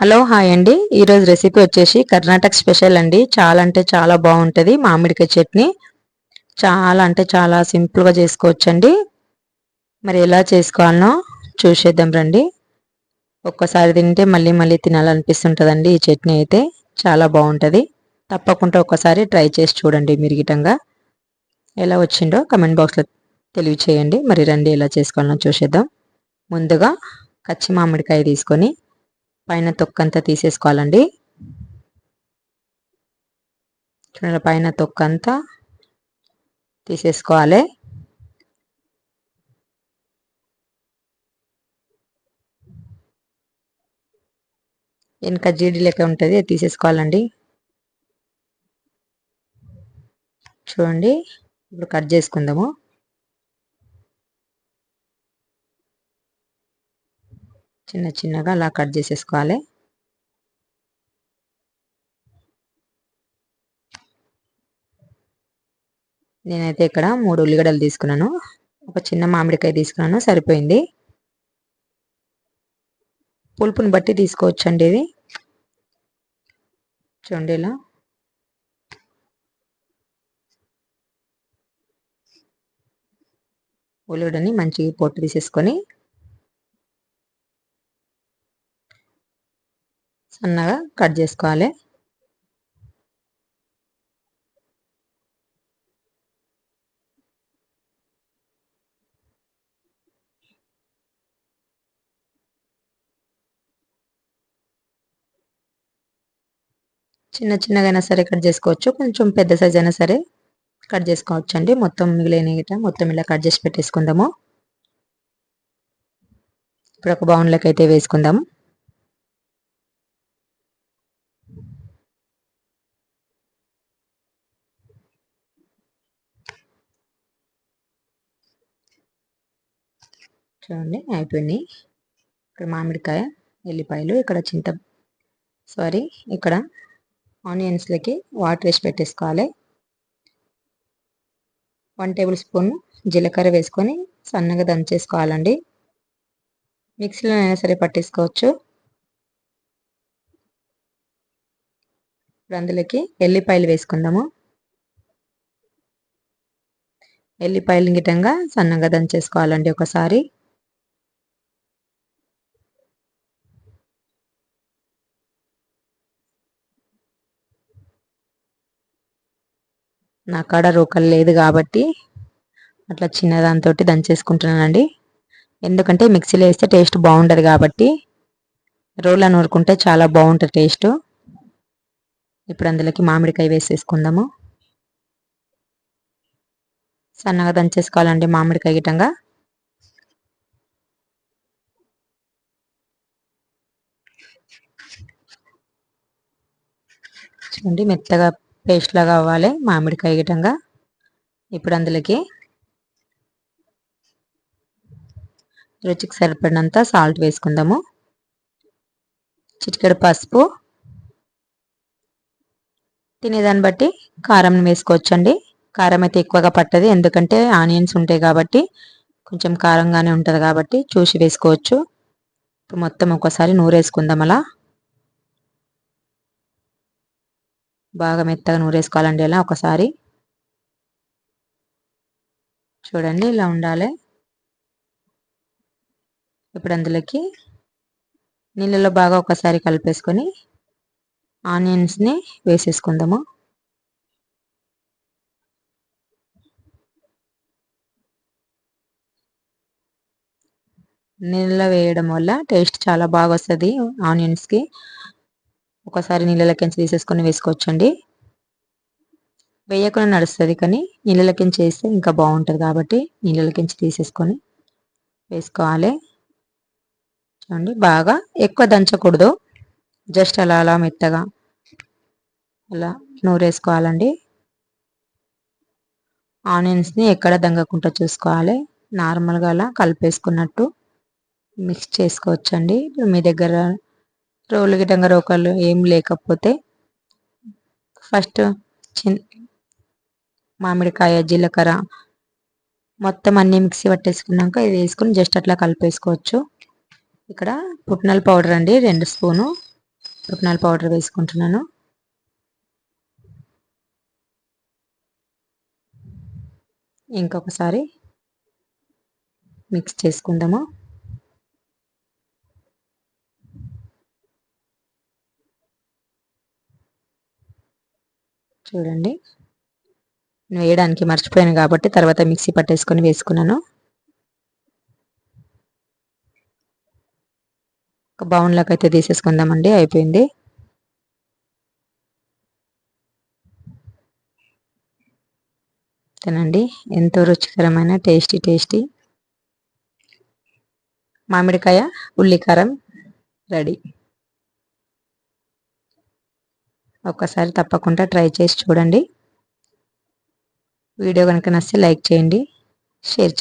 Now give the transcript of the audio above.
Hello hi అండి. ఈరోజు recipe వచ్చేసి కర్ణాటక స్పెషల్ అండి. చాలా అంటే చాలా బాగుంటుంది. మామిడికాయ చట్నీ. చాలా అంటే చాలా సింపుల్గా చేసుకోవచ్చండి. మరి ఎలా చేసుకోవాలనో చూసేద్దాం రండి. ఒక్కసారి తింటే మళ్ళీ మళ్ళీ తినాలనిపిస్తుంటుందండి ఈ చట్నీ అయితే. చాలా బాగుంటుంది. తప్పకుండా ఒక్కసారి ట్రై చేసి చూడండి మిరిగిటంగా. ఎలా వచ్చిందో కమెంట్ బాక్స్లో తెలియచేయండి. మరి రండి ఎలా చేసుకోవాలనో చూసేద్దాం. ముందుగా కచ్చి మామిడికాయ తీసుకొని పైన తొక్కంతా తీసేసుకోవాలండి. చూడండి పైన తొక్కంతా తీసేసుకోవాలి. వెనక జీడి లెక్క ఉంటుంది అది తీసేసుకోవాలండి. చూడండి ఇప్పుడు కట్ చేసుకుందాము. చిన్న చిన్నగా అలా కట్ చేసేసుకోవాలి. నేనైతే ఇక్కడ మూడు ఉల్లిగడ్డలు తీసుకున్నాను. ఒక చిన్న మామిడికాయ తీసుకున్నాను. సరిపోయింది. పులుపుని బట్టి తీసుకోవచ్చండి ఇది. చూడండి ఇలా. ఉల్లిగడ్డని మంచిగా పొట్టు తీసేసుకొని సన్నగా కట్ చేసుకోవాలి. చిన్న చిన్నగా సరే కట్ చేసుకోవచ్చు. కొంచెం పెద్ద సైజ్ అయినా సరే కట్ చేసుకోవచ్చు అండి. మొత్తం మిగిలిన గిట మొత్తం ఇలా కట్ చేసి పెట్టేసుకుందాము. ఇప్పుడు ఒక బౌన్లోకి అయితే వేసుకుందాము. చూడండి అయిపోయినాయి. ఇక్కడ మామిడికాయ ఎల్లిపాయలు ఇక్కడ చింత సారీ ఇక్కడ ఆనియన్స్లకి వాటర్ వేసి పెట్టేసుకోవాలి. వన్ టేబుల్ స్పూన్ జీలకర్ర వేసుకొని సన్నగా దంచేసుకోవాలండి. మిక్సీలో అయినా సరే పట్టేసుకోవచ్చు. ఇప్పుడు అందులోకి ఎల్లిపాయలు వేసుకుందాము. ఎల్లిపాయలు గిటంగా సన్నగా దంచేసుకోవాలండి ఒకసారి. నా కాడ రోకలు లేదు కాబట్టి అట్లా చిన్నదాంతో దంచేసుకుంటున్నానండి. ఎందుకంటే మిక్సీలో వేస్తే టేస్ట్ బాగుంటుంది కాబట్టి రోల్లో నూరుకుంటే చాలా బాగుంటుంది టేస్ట్. ఇప్పుడు అందులోకి మామిడికాయ వేసేసుకుందాము. సన్నగా దంచేసుకోవాలండి మామిడికాయ గిటంగా. చూడండి మెత్తగా పేస్ట్ లాగా అవ్వాలి మామిడికాయ గిటంగా. ఇప్పుడు అందులోకి రుచికి సరిపడినంత సాల్ట్ వేసుకుందాము. చిటికెడు పసుపు. తినేదాన్ని బట్టి కారం వేసుకోవచ్చండి. కారం అయితే ఎక్కువగా పట్టదు ఎందుకంటే ఆనియన్స్ ఉంటాయి కాబట్టి కొంచెం కారంగానే ఉంటుంది కాబట్టి చూసి వేసుకోవచ్చు. ఇప్పుడు మొత్తం ఒకసారి నూరేసుకుందాం అలా. బాగా మెత్తగా నూరేసుకోవాలండి ఇలా ఒకసారి. చూడండి ఇలా ఉండాలి. ఇప్పుడు అందులోకి నీళ్ళలో బాగా ఒకసారి కలిపేసుకొని ఆనియన్స్ని వేసేసుకుందాము. నీళ్ళలో వేయడం వల్ల టేస్ట్ చాలా బాగా వస్తుంది ఆనియన్స్కి. ఒకసారి నీళ్ళకించి తీసేసుకొని వేసుకోవచ్చండి. వేయకుండా నడుస్తుంది కానీ నీళ్ళకించి వేస్తే ఇంకా బాగుంటుంది కాబట్టి నీళ్ళకించి తీసేసుకొని వేసుకోవాలి. చూడండి బాగా ఎక్కువ దంచకూడదు. జస్ట్ అలా అలా మెత్తగా అలా నూరేసుకోవాలండి. ఆనియన్స్ని ఎక్కడ దంగకుండా చూసుకోవాలి. నార్మల్గా అలా కలిపేసుకున్నట్టు మిక్స్ చేసుకోవచ్చండి. మీ దగ్గర రోలు గిటంగా రోకలు ఏం లేకపోతే ఫస్ట్ చిన్ మామిడికాయ జీలకర్ర మొత్తం అన్నీ మిక్సీ పట్టేసుకున్నాక ఇది వేసుకుని జస్ట్ అట్లా కలిపేసుకోవచ్చు. ఇక్కడ పుట్నాల పౌడర్ అండి రెండు స్పూను పుట్నాల పౌడర్ వేసుకుంటున్నాను. ఇంకొకసారి మిక్స్ చేసుకుందాము. చూడండి. వేయడానికి మర్చిపోయాను కాబట్టి తర్వాత మిక్సీ పట్టేసుకొని వేసుకున్నాను. ఒక బౌన్లోకి అయితే తీసేసుకుందామండి. అయిపోయింది. తినండి. ఎంతో రుచికరమైన టేస్టీ టేస్టీ మామిడికాయ ఉల్లికారం రెడీ. ఒక్కసారి తప్పకుండా ట్రై చేసి చూడండి. వీడియో కనుక నచ్చితే లైక్ చేయండి షేర్ చేయండి.